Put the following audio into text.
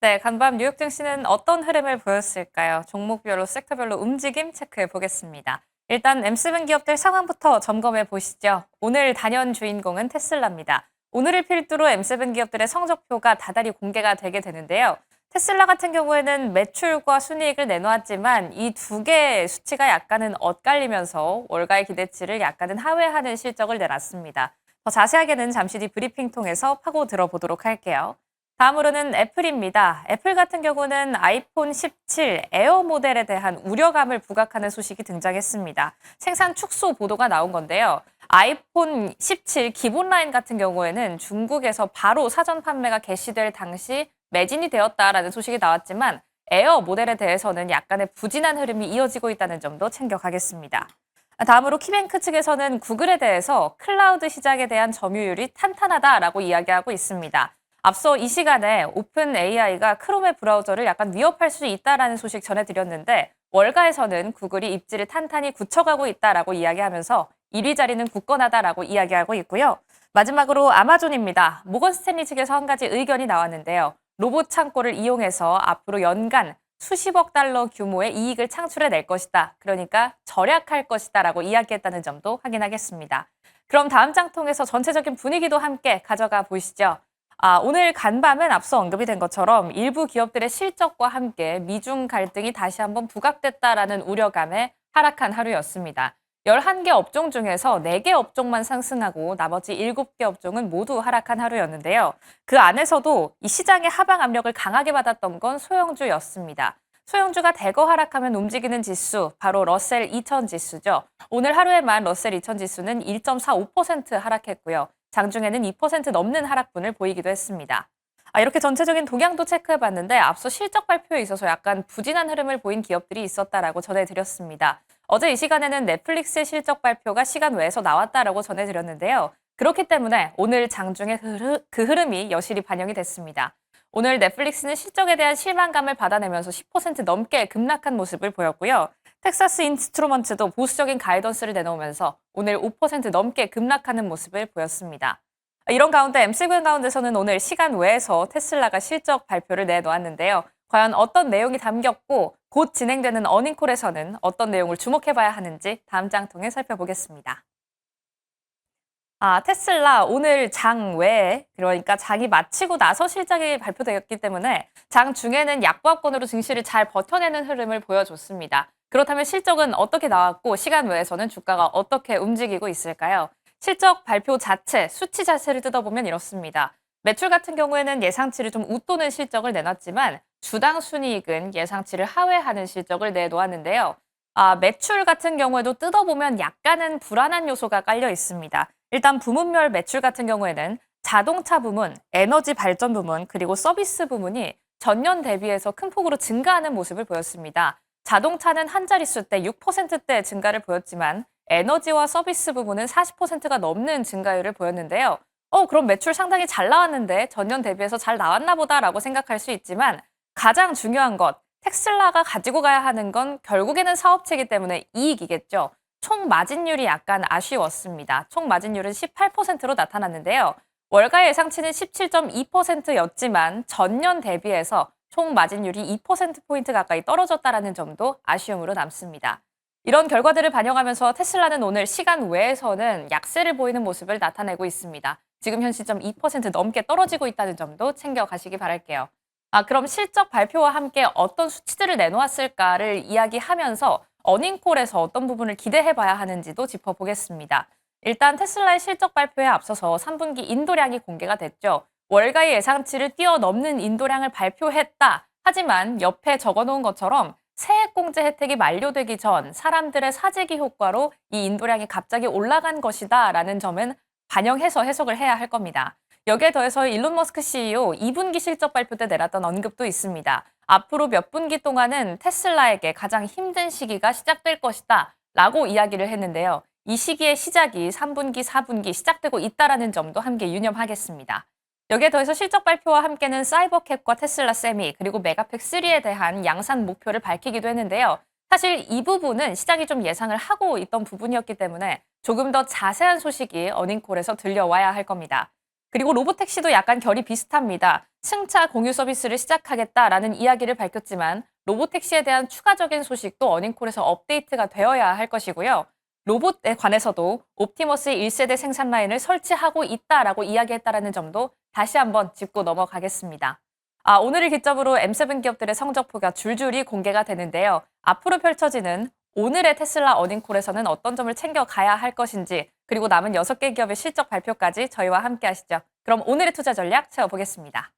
네, 간밤 뉴욕 증시는 어떤 흐름을 보였을까요? 종목별로 섹터별로 움직임 체크해 보겠습니다. 일단 M7 기업들 상황부터 점검해 보시죠. 오늘 단연 주인공은 테슬라입니다. 오늘을 필두로 M7 기업들의 성적표가 다달이 공개가 되게 되는데요. 테슬라 같은 경우에는 매출과 순이익을 내놓았지만 이 두 개의 수치가 약간은 엇갈리면서 월가의 기대치를 약간은 하회하는 실적을 내놨습니다. 더 자세하게는 잠시 뒤 브리핑 통해서 파고 들어보도록 할게요. 다음으로는 애플입니다. 애플 같은 경우는 아이폰 17 에어 모델에 대한 우려감을 부각하는 소식이 등장했습니다. 생산 축소 보도가 나온 건데요. 아이폰 17 기본 라인 같은 경우에는 중국에서 바로 사전 판매가 개시될 당시 매진이 되었다라는 소식이 나왔지만 에어 모델에 대해서는 약간의 부진한 흐름이 이어지고 있다는 점도 챙겨가겠습니다. 다음으로 키뱅크 측에서는 구글에 대해서 클라우드 시장에 대한 점유율이 탄탄하다라고 이야기하고 있습니다. 앞서 이 시간에 오픈 AI가 크롬의 브라우저를 약간 위협할 수 있다라는 소식 전해드렸는데 월가에서는 구글이 입지를 탄탄히 굳혀가고 있다라고 이야기하면서 1위 자리는 굳건하다라고 이야기하고 있고요. 마지막으로 아마존입니다. 모건 스탠리 측에서 한 가지 의견이 나왔는데요. 로봇 창고를 이용해서 앞으로 연간 수십억 달러 규모의 이익을 창출해 낼 것이다. 그러니까 절약할 것이다 라고 이야기했다는 점도 확인하겠습니다. 그럼 다음 장 통해서 전체적인 분위기도 함께 가져가 보시죠. 아, 오늘 간밤은 앞서 언급이 된 것처럼 일부 기업들의 실적과 함께 미중 갈등이 다시 한번 부각됐다라는 우려감에 하락한 하루였습니다. 11개 업종 중에서 4개 업종만 상승하고 나머지 7개 업종은 모두 하락한 하루였는데요. 그 안에서도 이 시장의 하방 압력을 강하게 받았던 건 소형주였습니다. 소형주가 대거 하락하면 움직이는 지수, 바로 러셀 2000 지수죠. 오늘 하루에만 러셀 2000 지수는 1.45% 하락했고요. 장중에는 2% 넘는 하락분을 보이기도 했습니다. 아, 이렇게 전체적인 동향도 체크해봤는데 앞서 실적 발표에 있어서 약간 부진한 흐름을 보인 기업들이 있었다라고 전해드렸습니다. 어제 이 시간에는 넷플릭스의 실적 발표가 시간 외에서 나왔다라고 전해드렸는데요. 그렇기 때문에 오늘 장중에 그 흐름이 여실히 반영이 됐습니다. 오늘 넷플릭스는 실적에 대한 실망감을 받아내면서 10% 넘게 급락한 모습을 보였고요. 텍사스 인스트루먼트도 보수적인 가이던스를 내놓으면서 오늘 5% 넘게 급락하는 모습을 보였습니다. 이런 가운데 M7 가운데서는 오늘 시간 외에서 테슬라가 실적 발표를 내놓았는데요. 과연 어떤 내용이 담겼고 곧 진행되는 어닝콜에서는 어떤 내용을 주목해봐야 하는지 다음 장 통해 살펴보겠습니다. 아, 테슬라 오늘 장 외에 그러니까 장이 마치고 나서 실적이 발표되었기 때문에 장 중에는 약보합권으로 증시를 잘 버텨내는 흐름을 보여줬습니다. 그렇다면 실적은 어떻게 나왔고 시간 외에서는 주가가 어떻게 움직이고 있을까요? 실적 발표 자체, 수치 자체를 뜯어보면 이렇습니다. 매출 같은 경우에는 예상치를 좀 웃도는 실적을 내놨지만 주당 순이익은 예상치를 하회하는 실적을 내놓았는데요. 아, 매출 같은 경우에도 뜯어보면 약간은 불안한 요소가 깔려 있습니다. 일단 부문별 매출 같은 경우에는 자동차 부문, 에너지 발전 부문, 그리고 서비스 부문이 전년 대비해서 큰 폭으로 증가하는 모습을 보였습니다. 자동차는 한 자릿수 때 6%대 증가를 보였지만 에너지와 서비스 부분은 40%가 넘는 증가율을 보였는데요. 어, 그럼 매출 상당히 잘 나왔는데 전년 대비해서 잘 나왔나 보다라고 생각할 수 있지만 가장 중요한 것, 텍슬라가 가지고 가야 하는 건 결국에는 사업체이기 때문에 이익이겠죠. 총 마진율이 약간 아쉬웠습니다. 총 마진율은 18%로 나타났는데요. 월가 예상치는 17.2%였지만 전년 대비해서 총 마진율이 2%포인트 가까이 떨어졌다라는 점도 아쉬움으로 남습니다. 이런 결과들을 반영하면서 테슬라는 오늘 시간 외에서는 약세를 보이는 모습을 나타내고 있습니다. 지금 현 시점 2% 넘게 떨어지고 있다는 점도 챙겨가시기 바랄게요. 아, 그럼 실적 발표와 함께 어떤 수치들을 내놓았을까를 이야기하면서 어닝콜에서 어떤 부분을 기대해 봐야 하는지도 짚어보겠습니다. 일단 테슬라의 실적 발표에 앞서서 3분기 인도량이 공개가 됐죠. 월가의 예상치를 뛰어넘는 인도량을 발표했다. 하지만 옆에 적어 놓은 것처럼 세액공제 혜택이 만료되기 전 사람들의 사재기 효과로 이 인도량이 갑자기 올라간 것이다 라는 점은 반영해서 해석을 해야 할 겁니다. 여기에 더해서 일론 머스크 CEO 2분기 실적 발표 때 내놨던 언급도 있습니다. 앞으로 몇 분기 동안은 테슬라에게 가장 힘든 시기가 시작될 것이다 라고 이야기를 했는데요. 이 시기의 시작이 3분기, 4분기 시작되고 있다라는 점도 함께 유념하겠습니다. 여기에 더해서 실적 발표와 함께는 사이버캡과 테슬라 세미 그리고 메가팩 3에 대한 양산 목표를 밝히기도 했는데요. 사실 이 부분은 시장이 좀 예상을 하고 있던 부분이었기 때문에 조금 더 자세한 소식이 어닝콜에서 들려와야 할 겁니다. 그리고 로보택시도 약간 결이 비슷합니다. 승차 공유 서비스를 시작하겠다라는 이야기를 밝혔지만 로보택시에 대한 추가적인 소식도 어닝콜에서 업데이트가 되어야 할 것이고요. 로봇에 관해서도 옵티머스의 1세대 생산 라인을 설치하고 있다라고 이야기했다라는 점도 다시 한번 짚고 넘어가겠습니다. 아, 오늘을 기점으로 M7 기업들의 성적표가 줄줄이 공개가 되는데요. 앞으로 펼쳐지는 오늘의 테슬라 어닝콜에서는 어떤 점을 챙겨가야 할 것인지 그리고 남은 6개 기업의 실적 발표까지 저희와 함께 하시죠. 그럼 오늘의 투자 전략 채워보겠습니다.